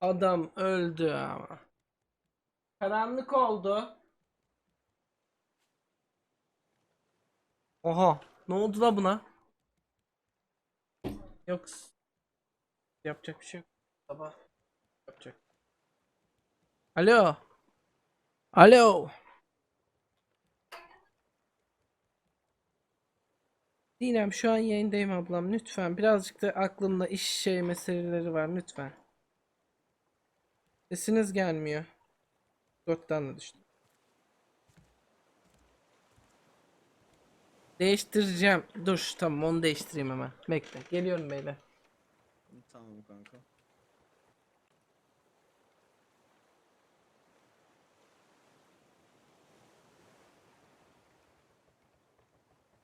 Adam öldü ama. Karanlık oldu. Oha. Ne oldu la buna? Yok. Yapacak bir şey yok. Sabah. Yapacak. Alo. Alo. Dinem şu an yayındayım ablam lütfen. Birazcık da aklımda iş şey meseleleri var lütfen. Sesiniz gelmiyor. Dörtten de düştüm. Değiştireceğim. Dur tamam onu değiştireyim hemen. Bekle. Geliyorum beyler. Tamam kanka.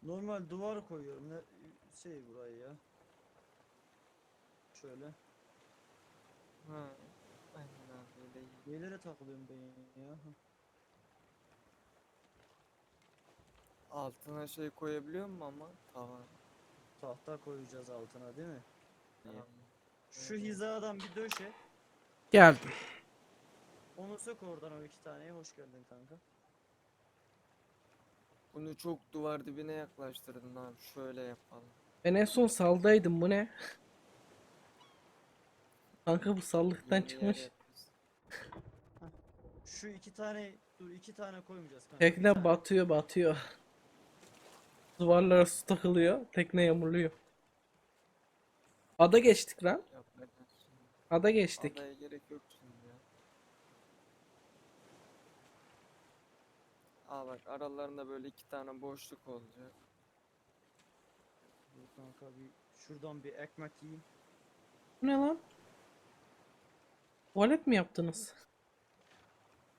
Normal duvar koyuyorum. Ne şey burayı ya. Şöyle. Ha. Yerlere takılıyorum ben ya. Altına şey koyabiliyor mu ama? Tavan. Tahta koyacağız altına değil mi? Tamam. Şu hizadan bir döşe. Geldim. Onu sök oradan o iki taneye. Hoş geldin kanka. Bunu çok duvar dibine yaklaştırdın abi. Şöyle yapalım. Ben en son saldaydım bu ne? Kanka bu sallıktan çıkmış. Şu iki tane dur iki tane koymayacağız kanka. Tekne batıyor batıyor. Duvarlara su takılıyor. Tekne yamuluyor. Ada geçtik lan. Ada geçtik. Adaya gerek yok şimdi ya. Aa bak aralarında böyle iki tane boşluk olacak. Dur kanka bir şuradan bir ekmek yiyeyim. Bu ne lan? Tuvalet mi yaptınız?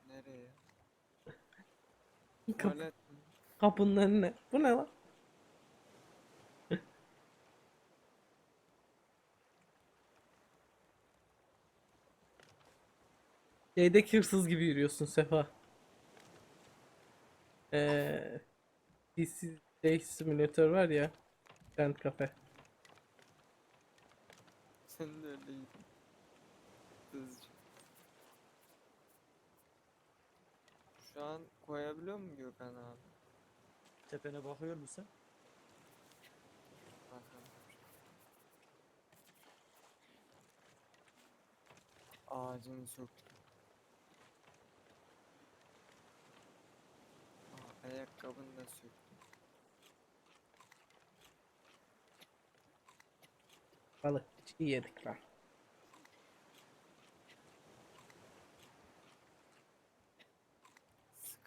Nereye? Kapı, Tuvalet kapının önüne. Bu ne lan? Şeydeki hırsız gibi yürüyorsun Sefa. Eee PC şey simülatör var ya. Grand Cafe. Sen de öyleydin. Şu an koyabiliyor mu Gökhan abi? Tepene bakıyor musun? Bakalım. Ağacını söktüm. Aa, ayakkabını da söktüm. Balık içi yedik lan.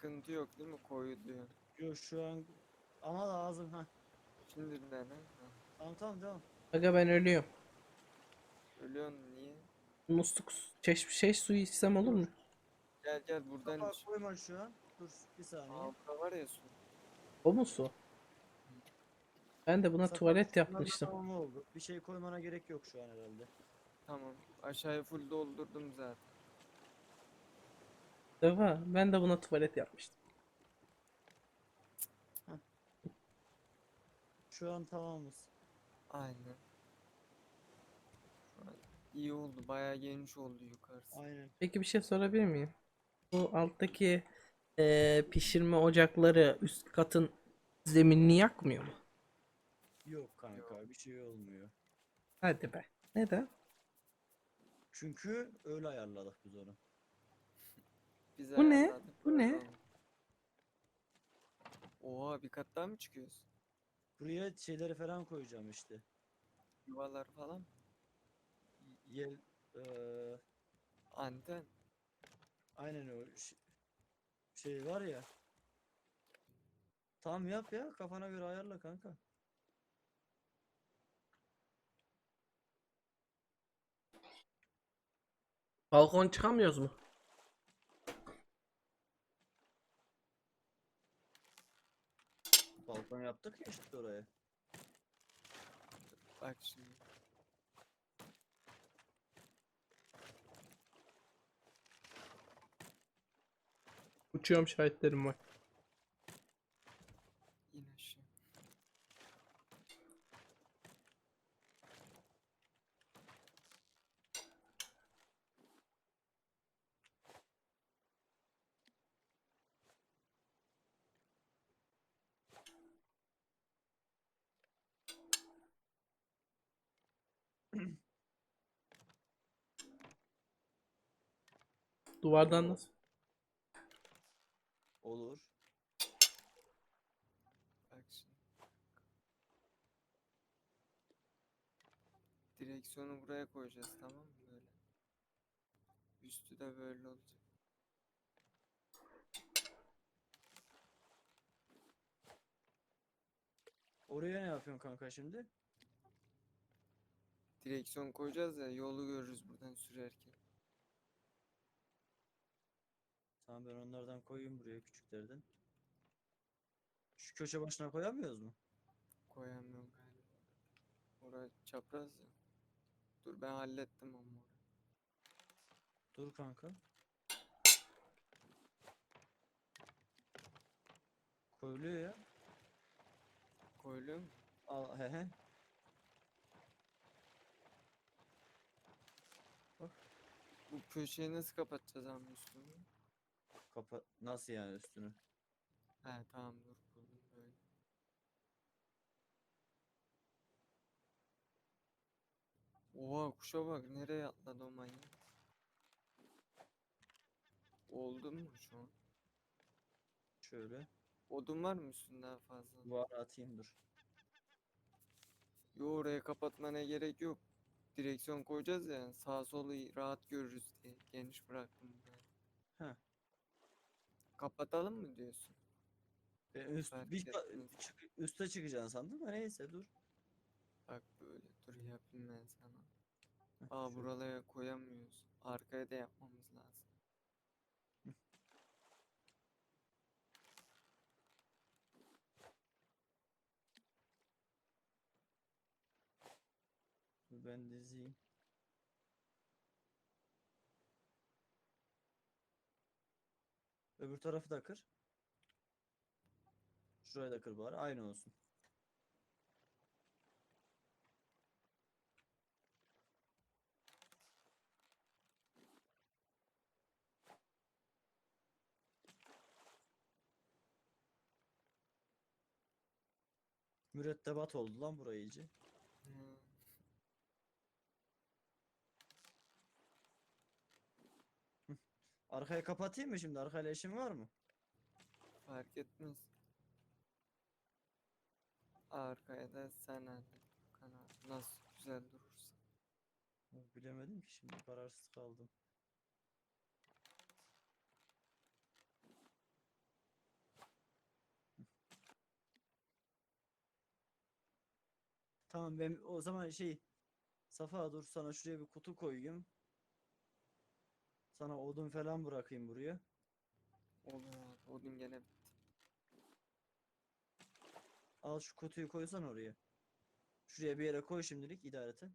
Sıkıntı yok değil mi koyuluyor? Yok şu an ama lazım ha. Şimdi dene. Ha. Tamam tamam devam. Aga ben ölüyorum. Ölüyorsun niye? Musluk su- çeşme şey suyu içsem olur mu? Gel gel buradan Kapağı iç. koyma şu an. Dur bir saniye. Burada var ya su. O mu su? Ben de buna Sakal tuvalet şundan bir yapmıştım. tamam oldu. Bir şey koymana gerek yok şu an herhalde. Tamam. Aşağıya full doldurdum zaten. Sefa ben de buna tuvalet yapmıştım. Şu an tamamız. Aynen. Şu an iyi oldu. Bayağı geniş oldu yukarısı. Aynen. Peki bir şey sorabilir miyim? Bu alttaki eee, pişirme ocakları üst katın zeminini yakmıyor mu? Yok kanka bir şey olmuyor. Hadi be. Neden? Çünkü öyle ayarladık biz onu. Biz Bu ne? Bu ne? Oha bir kat daha mı çıkıyoruz? Buraya şeyleri falan koyacağım işte. Yuvalar falan. Yel eee, Anten. aynen o ş- şey var ya. Tamam yap ya kafana göre ayarla kanka. Balkon çıkamıyoruz mu? Balkon yaptık ya işte oraya. Bak şimdi. Uçuyorum şahitlerim var. İn aşağı. Duvardan nasıl? Olur. Direksiyonu buraya koyacağız tamam mı böyle? Üstü de böyle olacak. Oraya ne yapıyorsun kanka şimdi? Direksiyon koyacağız ya yolu görürüz buradan sürerken. Tamam ben onlardan koyayım buraya küçüklerden. Şu köşe başına koyamıyoruz mu? Koyamıyorum galiba. Orası çapraz ya. Dur ben hallettim ama orayı. Dur kanka. Koyuluyor ya. Koyuluyor mu? Al he he. Bu köşeyi nasıl kapatacağız ama üstünü? Kapa nasıl yani üstünü? He tamam dur buldum böyle. Oha kuşa bak nereye atladı o manyak. Oldu mu şu an? Şöyle. Odun var mı üstünde daha fazla? Var atayım dur. Yo oraya kapatmana gerek yok. Direksiyon koyacağız ya sağ solu rahat görürüz diye geniş bıraktım buraya. Heh. Kapatalım mı diyorsun? Ben üst, Fark bir etmez. çık- üste çıkacaksın sandım da neyse dur. Bak böyle dur yapayım ben sana. Aa buralara koyamıyoruz. Arkaya da yapmamız lazım. Dur ben dizeyim. Öbür tarafı da kır. Şurayı da kır bari aynı olsun. Mürettebat oldu lan burayı iyice. Hı. Arkayı kapatayım mı şimdi? Arkayla işin var mı? Fark etmez. Arkaya da sen hallet. Nasıl güzel durursa. Bilemedim ki şimdi kararsız kaldım. Tamam ben o zaman şey Safa dur sana şuraya bir kutu koyayım. Sana odun falan bırakayım buraya. Olur abi. Odun gene. Al şu kutuyu koysan oraya. Şuraya bir yere koy şimdilik idareten.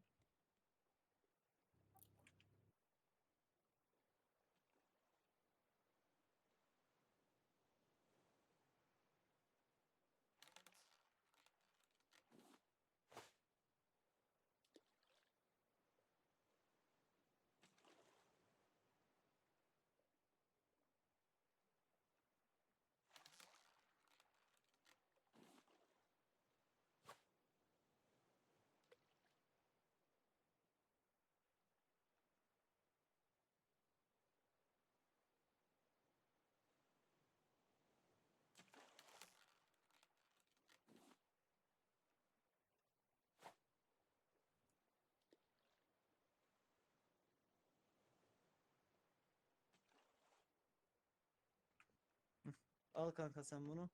Al kanka sen bunu.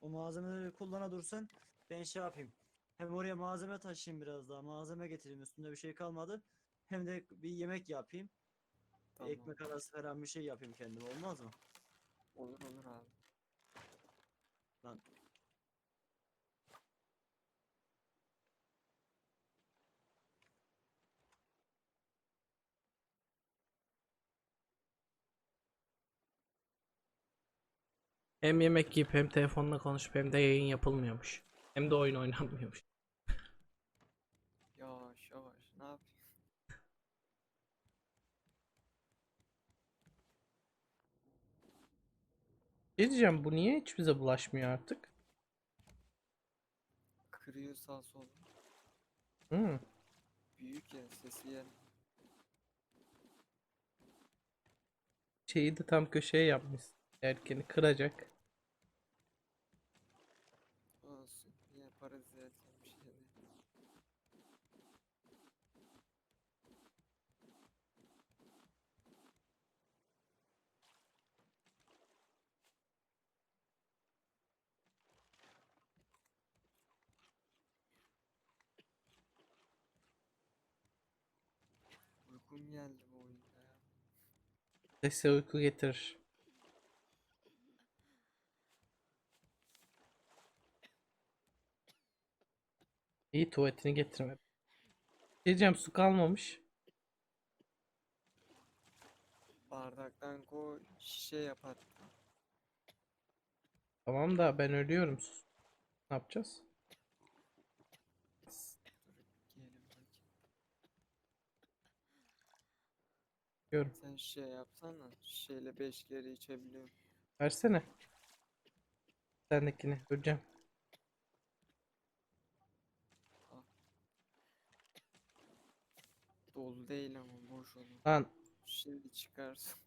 O malzemeleri kullana dursan ben şey yapayım. Hem oraya malzeme taşıyayım biraz daha. Malzeme getireyim üstünde bir şey kalmadı. Hem de bir yemek yapayım. Tamam. ekmek arası falan bir şey yapayım kendime olmaz mı? Olur olur abi. Lan Hem yemek yiyip hem telefonla konuşup hem de yayın yapılmıyormuş. Hem de oyun oynanmıyormuş. Yavaş yavaş ne yapayım? Şey diyeceğim bu niye hiç bize bulaşmıyor artık? Kırıyor sağ sol. Hmm. Büyük ya sesi yani. Şeyi de tam köşeye yapmış. Erkeni kıracak. Uykum geldi bu oyunda ya. Sese uyku getirir. İyi tuvaletini getirmedi. Diyeceğim su kalmamış. Bardaktan koy, şişe yap hatta. Tamam da ben ölüyorum. Ne yapacağız? Dur, yiyelim bakayım. Diyorum. Sen şişe yapsana. 5 kere içebiliyorum. Versene. Sendekini öleceğim. Dolu değil ama boş olur. Lan Şimdi çıkarsın.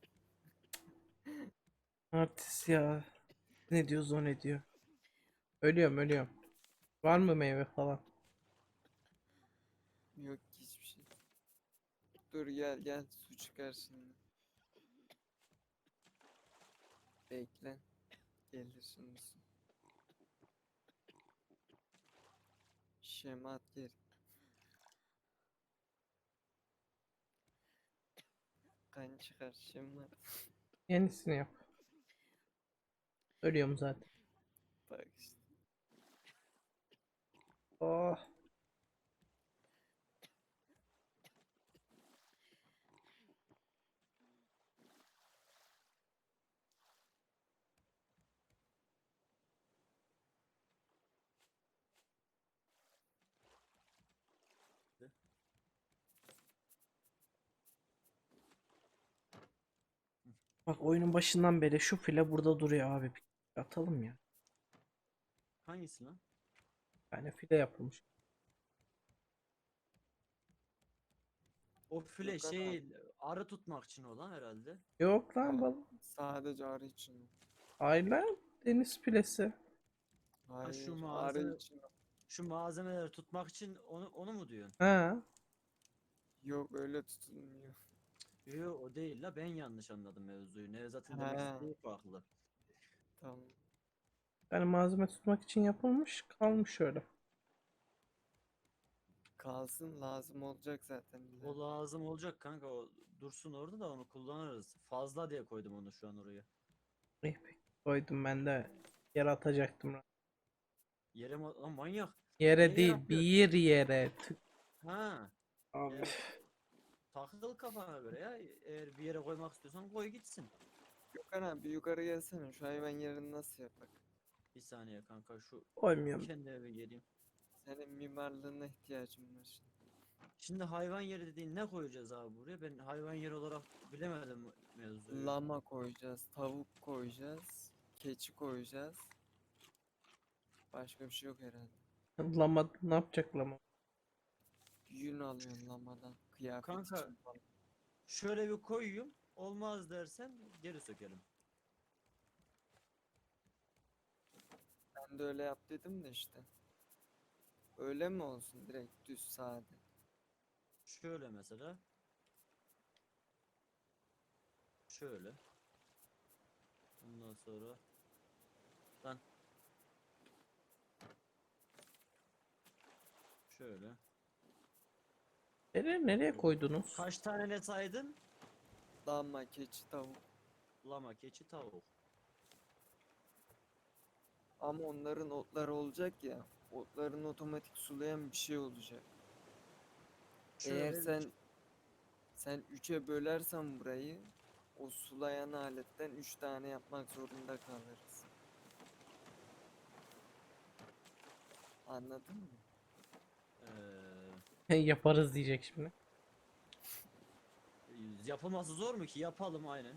artist ya. Ne diyoruz o ne diyor. Ölüyorum ölüyorum. Var mı meyve falan? Yok şey. Dur gel gel su çıkar şimdi. Bekle. Gelir şimdi su. Şemat geri. Kan çıkar şemat. Yenisini yap. Ölüyorum zaten. Bak işte. Oh. Bak oyunun başından beri şu file burada duruyor abi. Bir atalım ya. Hangisi lan? Yani file yapılmış. O file Yok şey arı tutmak için olan herhalde. Yok lan bal. Sadece arı için. Hayır lan. Deniz filesi. Hayır, şu arı mağaza- için. Şu malzemeleri tutmak için onu onu mu diyorsun? Ha. Yok öyle tutulmuyor. Yok o değil la ben yanlış anladım mevzuyu. Nevzat'ın demek Ha. istediği farklı. Tamam. Yani malzeme tutmak için yapılmış. Kalmış öyle. Kalsın lazım olacak zaten. bize. O lazım olacak kanka o dursun orada da onu kullanırız. Fazla diye koydum onu şu an oraya. İyi peki. Koydum ben de. Yere atacaktım. lan. Yere ma- lan manyak. Yere Nereye değil. atıyorsun? Bir yere. Ha. Abi. Evet. Takıl kafana göre ya. Eğer bir yere koymak istiyorsan koy gitsin. Gökhan abi yukarı gelsene. Şu hayvan yerini nasıl yapak? Bir saniye kanka şu Koymuyorum. kendi eve geleyim. Senin mimarlığına ihtiyacım var şimdi. Şimdi hayvan yeri dediğin ne koyacağız abi buraya? Ben hayvan yeri olarak bilemedim mevzuyu. Lama koyacağız, tavuk koyacağız, keçi koyacağız. Başka bir şey yok herhalde. Lama ne yapacak lama? Yün alıyorsun lamadan. Kıyafet Kanka, için falan. Şöyle bir koyayım. Olmaz dersen geri sökelim. Ben de öyle yap dedim de işte. Öyle mi olsun direkt düz sade? Şöyle mesela. Şöyle. Ondan sonra lan şöyle. Nereye, nereye koydunuz? Kaç tane ne saydın? Lama, keçi, tavuk. Lama, keçi, tavuk. Ama onların otları olacak ya. Otların otomatik sulayan bir şey olacak. Eğer Şöyle sen sen 3'e bölersen burayı o sulayan aletten 3 tane yapmak zorunda kalırız. Anladın mı? eee, Yaparız diyecek şimdi. yapılması zor mu ki? Yapalım aynen.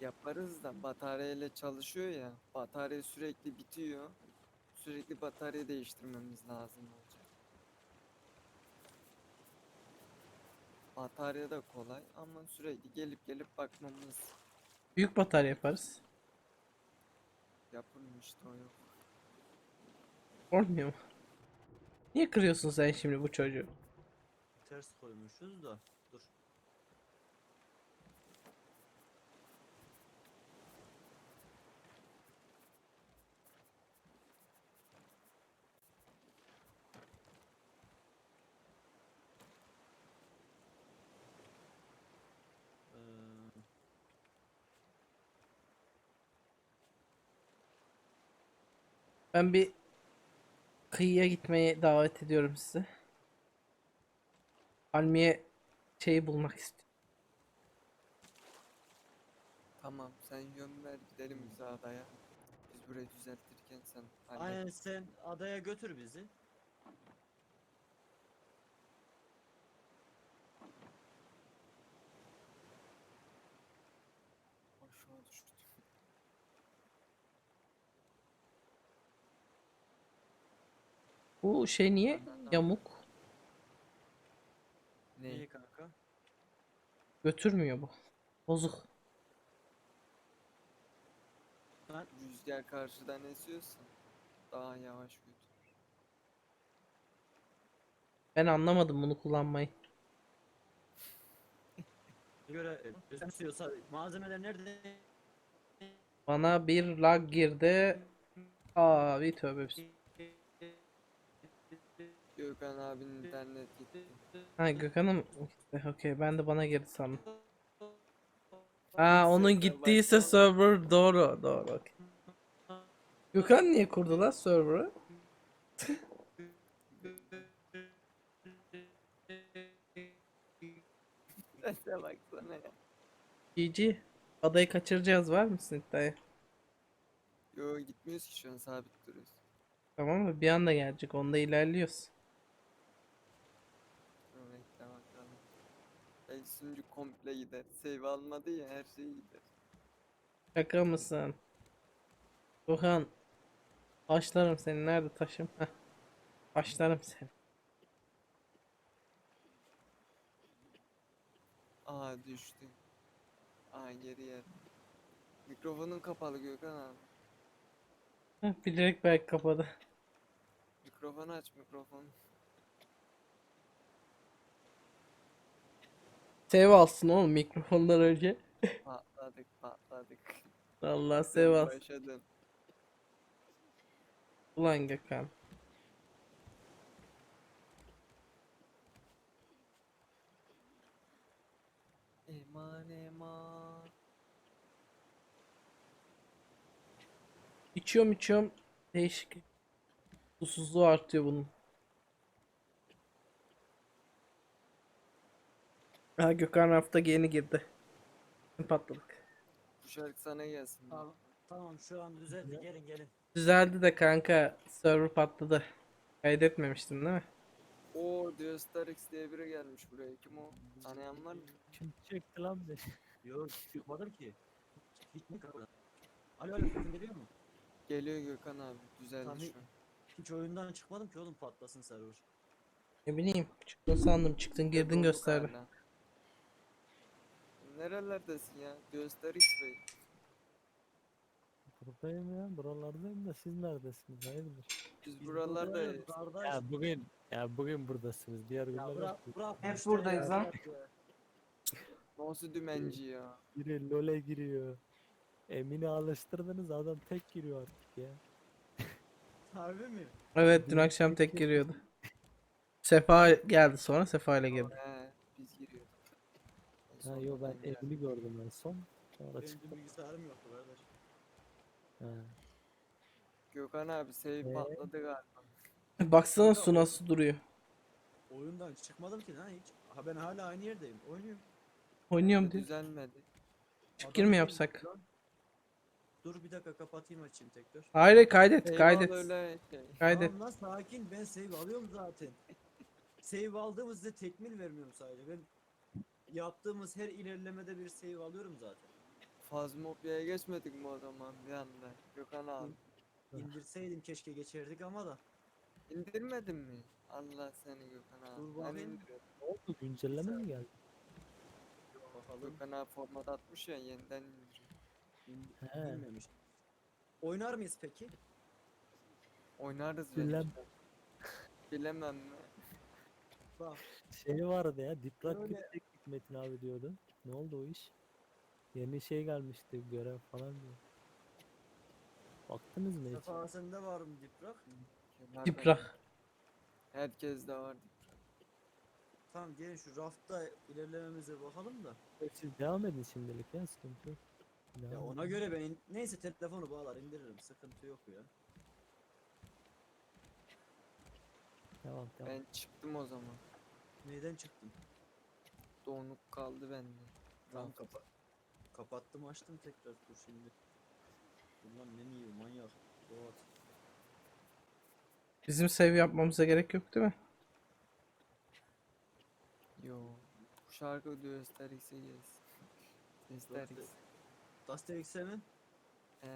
Yaparız da bataryayla çalışıyor ya. Batarya sürekli bitiyor. Sürekli batarya değiştirmemiz lazım olacak. Batarya da kolay ama sürekli gelip gelip bakmamız Büyük batarya yaparız. Yapılmıştı o yok. Olmuyor mu? Niye kırıyorsun sen şimdi bu çocuğu? Ters koymuşuz da. Dur. Ben bir kıyıya gitmeye davet ediyorum sizi. Palmiye şeyi bulmak istiyorum. Tamam sen yön ver gidelim biz adaya. Biz burayı düzeltirken sen hallet. Aynen sen adaya götür bizi. Aşağı düştü. Bu şey niye Anladım. yamuk? Ne? İyi kanka. Götürmüyor bu. Bozuk. Ben Rüzgar karşıdan esiyorsa daha yavaş götür. Ben anlamadım bunu kullanmayı. göre özümsüyorsa malzemeler nerede? Bana bir lag girdi. Abi tövbe bismillah. Gökhan abinin internet gitti. Ha Gökhan'ım gitti. Okey ben de bana girdi sandım. Ha onun gittiyse server doğru doğru okey. Gökhan niye kurdu lan server'ı? Sese baksana ya. GG. Adayı kaçıracağız var mısın iddiaya? Yo gitmiyoruz ki şu an sabit duruyoruz. Tamam mı? Bir anda gelecek. Onda ilerliyoruz. Dur Bekle bakalım. Belki sunucu komple gider. Save almadı ya her şey gider. Şaka mısın? Gökhan. Taşlarım seni. Nerede taşım? Heh. Taşlarım seni. Aa düştü. Aa geri yer. Mikrofonun kapalı Gökhan abi. Heh, bilerek belki kapadı. Mikrofonu aç mikrofon. Save alsın oğlum mikrofondan önce. Patladık patladık. Allah Sen save alsın. başa dön. Ulan Gökhan. Eman eman. İçiyorum içiyorum. Değişik. Susuzluğu artıyor bunun. Ha Gökhan hafta yeni girdi. Patladık. Bu şarkı sana gelsin. Tamam, tamam şu an düzeldi gelin gelin. Düzeldi de kanka server patladı. Kaydetmemiştim değil mi? Oo Diostarix diye biri gelmiş buraya. Kim o? Tanıyan var mı? Kim çekti lan beni? Yok çıkmadım ki. Mi kapıdan? Alo alo sesin geliyor mu? Geliyor Gökhan abi. Düzeldi Tabii. şu an. Hiç oyundan çıkmadım ki oğlum patlasın server. Ne bileyim. Çıktın sandım. Çıktın girdin gösterdi. hala. Nerelerdesin ya? Diostarix Bey. Buradayım ya, buralardayım da siz neredesiniz? Hayırdır? Biz Biz buralarda buradayız, kardeş. Ya bugün, ya bugün buradasınız. Diğer günler yok. Hep işte buradayız lan. nasıl dümenci ya? Biri LoL'e giriyor. Emin'i alıştırdınız adam tek giriyor artık ya. Harbi mi? Evet dün akşam tek giriyordu. Sefa geldi sonra Sefa ile girdi. He biz giriyorduk. En Ha yo ben. Emin'i gördüm en son. Sonra Benim çıktım. bilgisayarım yoktu kardeş. Ha. Gökhan abi save Ee? patladı galiba. Baksana su nasıl duruyor. Oyundan çıkmadım ki lan hiç. Ha ben hala aynı yerdeyim. Oynuyorum. Oynuyorum diyor. Düzelmedi. Çık Adam değil yapsak? lan. Dur bir dakika kapatayım açayım tekrar. Hayır kaydet Save al kaydet. öyle şey. Kaydet. Tamam lan sakin ben save alıyorum zaten. save aldığımızda tekmil vermiyorum sadece. Ben yaptığımız her ilerlemede bir save alıyorum zaten. Fazmopya'ya geçmedik mi o zaman bir anda? Gökhan abi. İndirseydim keşke geçerdik ama da. İndirmedin mi? Allah seni Gökhan abi. Dur Ben bakayım. indiriyorum. Ne oldu? Güncelleme mi geldi? Bakalım. Gökhan abi format atmış ya yeniden indiriyor. He. Bilmemiş. Oynar mıyız peki? Oynarız Bilmem. belki. Bilemem mi? Bak Şey vardı ya diprak Öyle- gidecektik Metin abi diyordu. Ne oldu o iş? Yeni şey gelmişti görev falan diyor. Baktınız mı hiç? Sefa sende var mı diprak? Diprak. Herkes de var. Tamam gelin şu rafta ilerlememize bakalım da. Siz devam edin şimdilik ya sıkıntı yok. Ya Devam ona edin. göre ben in- neyse telefonu bağlar indiririm sıkıntı yok ya. Devam devam. Ben çıktım o zaman. Neyden çıktın? Donuk kaldı bende. Tamam kapa kapattım açtım tekrar dur şimdi. Ulan ne yiyor manyak. Doğat. Bizim save yapmamıza gerek yok değil mi? Yo. Bu şarkı diyor Asterix'e yes. Asterix. Dasterix'e mi? He.